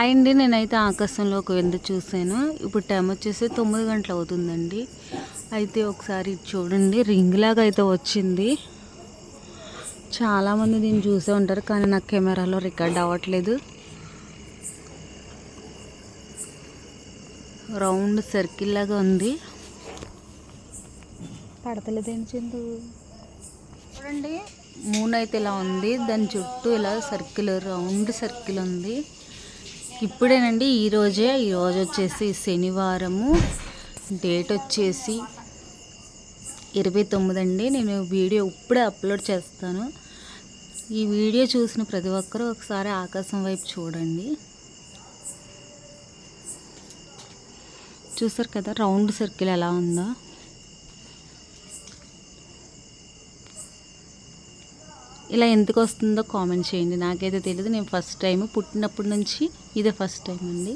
అండి నేనైతే ఆకాశంలోకి వెళ్ళి చూసాను ఇప్పుడు టైం వచ్చేసి తొమ్మిది గంటలు అవుతుందండి. అయితే ఒకసారి ఇది చూడండి రింగ్ లాగా అయితే వచ్చింది. చాలామంది దీన్ని చూసే ఉంటారు కానీ నాకు కెమెరాలో రికార్డ్ అవ్వట్లేదు. రౌండ్ సర్కిల్ లాగా ఉంది. పడతలేదేం చిందు? చూడండి మూన్ అయితే ఇలా ఉంది. దాని చుట్టూ ఇలా సర్కిల్ రౌండ్ సర్కిల్ ఉంది. ఇప్పుడేనండి ఈరోజే ఈరోజు వచ్చేసి శనివారము డేట్ వచ్చేసి ఇరవై తొమ్మిది అండి నేను వీడియో ఇప్పుడే అప్లోడ్ చేస్తాను. ఈ వీడియో చూసిన ప్రతి ఒక్కరూ ఒకసారి ఆకాశం వైపు చూడండి. చూసారు కదా రౌండ్ సర్కిల్ ఎలా ఉందో? ఇలా ఎందుకు వస్తుందో కామెంట్ చేయండి. నాకైతే తెలియదు నేను ఫస్ట్ టైం పుట్టినప్పటి నుంచి ఇదే ఫస్ట్ టైం అండి.